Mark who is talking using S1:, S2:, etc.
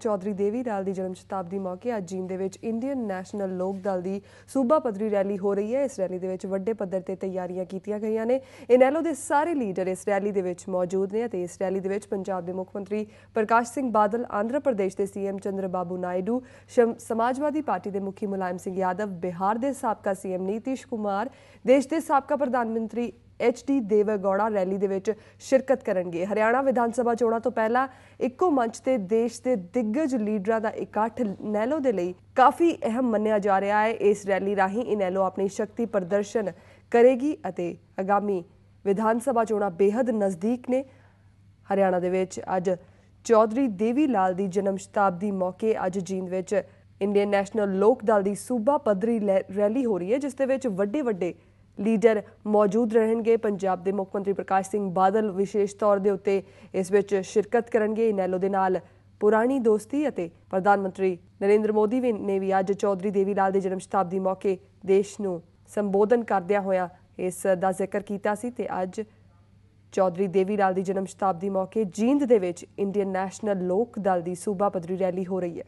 S1: ਚੌਧਰੀ ਦੇਵੀ ਲਾਲ ਦੀ ਜਨਮ ਸ਼ਤਾਬਦੀ ਮੌਕੇ ਅੱਜ ਜੀਨ ਦੇ ਵਿੱਚ ਇੰਡੀਅਨ ਨੈਸ਼ਨਲ ਲੋਕ ਦਲ ਦੀ ਸੂਬਾ ਪੱਧਰੀ ਰੈਲੀ ਹੋ ਰਹੀ ਹੈ। ਇਸ ਰੈਲੀ ਦੇ ਵਿੱਚ ਵੱਡੇ ਪੱਧਰ ਤੇ ਤਿਆਰੀਆਂ ਕੀਤੀਆਂ ਗਈਆਂ ਨੇ। ਇਨੈਲੋ ਦੇ ਸਾਰੇ ਲੀਡਰ ਇਸ ਰੈਲੀ ਦੇ ਵਿੱਚ ਮੌਜੂਦ ਨੇ ਅਤੇ ਇਸ ਰੈਲੀ ਦੇ ਵਿੱਚ ਪੰਜਾਬ ਦੇ ਮੁੱਖ ਮੰਤਰੀ ਪ੍ਰਕਾਸ਼ ਸਿੰਘ ਬਾਦਲ, ਆਂਧਰਾ ਪ੍ਰਦੇਸ਼ ਦੇ ਸੀਐਮ ਚੰਦਰਬਾਬੂ ਨਾਇਡੂ, ਸ਼ਮ- ਸਮਾਜਵਾਦੀ ਪਾਰਟੀ ਦੇ ਮੁਖੀ ਮੁਲਾਇਮ ਸਿੰਘ ਯਾਦਵ, ਬਿਹਾਰ ਦੇ ਸਾਬਕਾ ਸੀਐਮ ਨੀਤੀਸ਼ ਕੁਮਾਰ, ਦੇਸ਼ ਦੇ ਸਾਬਕਾ ਪ੍ਰਧਾਨ ਮੰਤਰੀ ਐਚ ਡੀ ਦੇਵੇਗੌੜਾ ਰੈਲੀ ਦੇ ਵਿੱਚ ਸ਼ਿਰਕਤ ਕਰਨਗੇ। ਹਰਿਆਣਾ ਵਿਧਾਨ ਸਭਾ ਚੋਣਾਂ ਤੋਂ ਪਹਿਲਾਂ ਇੱਕੋ ਮੰਚ ਤੇ ਦੇਸ਼ ਦੇ ਦਿੱਗਜ ਲੀਡਰਾਂ ਦਾ ਇਕੱਠ ਨੈਲੋ ਦੇ ਲਈ ਕਾਫੀ ਅਹਿਮ ਮੰਨਿਆ ਜਾ ਰਿਹਾ ਹੈ। ਇਸ ਰੈਲੀ ਰਾਹੀਂ ਇਨੈਲੋ ਆਪਣੀ ਸ਼ਕਤੀ ਪ੍ਰਦਰਸ਼ਨ ਕਰੇਗੀ ਅਤੇ ਆਗਾਮੀ ਵਿਧਾਨ ਸਭਾ ਚੋਣਾਂ ਬੇहद ਨਜ਼ਦੀਕ ਨੇ। ਹਰਿਆਣਾ ਦੇ ਵਿੱਚ ਅੱਜ ਚੌਧਰੀ ਦੇਵੀ ਲਾਲ ਦੀ ਜਨਮ ਸ਼ਤਾਬਦੀ ਮੌਕੇ ਅੱਜ ਜੀਂਦ ਵਿੱਚ ਇੰਡੀਅਨ ਨੈਸ਼ਨਲ ਲੋਕ ਦਲ ਦੀ ਸੂਬਾ ਪੱਧਰੀ ਲੈ- ਰੈਲੀ ਹੋ ਰਹੀ ਹੈ, ਜਿਸ ਦੇ ਵਿੱਚ ਵੱਡੇ ਵੱਡੇ ਲੀਡਰ ਮੌਜੂਦ ਰਹਿਣਗੇ। ਪੰਜਾਬ ਦੇ ਮੁੱਖ ਮੰਤਰੀ ਪ੍ਰਕਾਸ਼ ਸਿੰਘ ਬਾਦਲ ਵਿਸ਼ੇਸ਼ ਤੌਰ ਦੇ ਉੱਤੇ ਇਸ ਵਿੱਚ ਸ਼ਿਰਕਤ ਕਰਨਗੇ। ਇਨੈਲੋ ਦੇ ਨਾਲ ਪੁਰਾਣੀ ਦੋਸਤੀ ਅਤੇ ਪ੍ਰਧਾਨ ਮੰਤਰੀ ਨਰਿੰਦਰ ਮੋਦੀ ਵੀ ਨੇ ਵੀ ਅੱਜ ਚੌਧਰੀ ਦੇਵੀ ਲਾਲ ਦੇ ਜਨਮ ਸ਼ਤਾਬਦੀ ਮੌਕੇ ਦੇਸ਼ ਨੂੰ ਸੰਬੋਧਨ ਕਰਦਿਆਂ ਹੋਇਆਂ ਇਸ ਦਾ ਜ਼ਿਕਰ ਕੀਤਾ ਸੀ ਤੇ ਅੱਜ ਚੌਧਰੀ ਦੇਵੀ ਲਾਲ ਦੀ ਜਨਮ ਸ਼ਤਾਬਦੀ ਮੌਕੇ ਜੀਂਦ ਦੇ ਵਿੱਚ ਇੰਡੀਅਨ ਨੈਸ਼ਨਲ ਲੋਕ ਦਲ ਦੀ ਸੂਬਾ ਪੱਧਰੀ ਰੈਲੀ ਹੋ ਰਹੀ ਹੈ।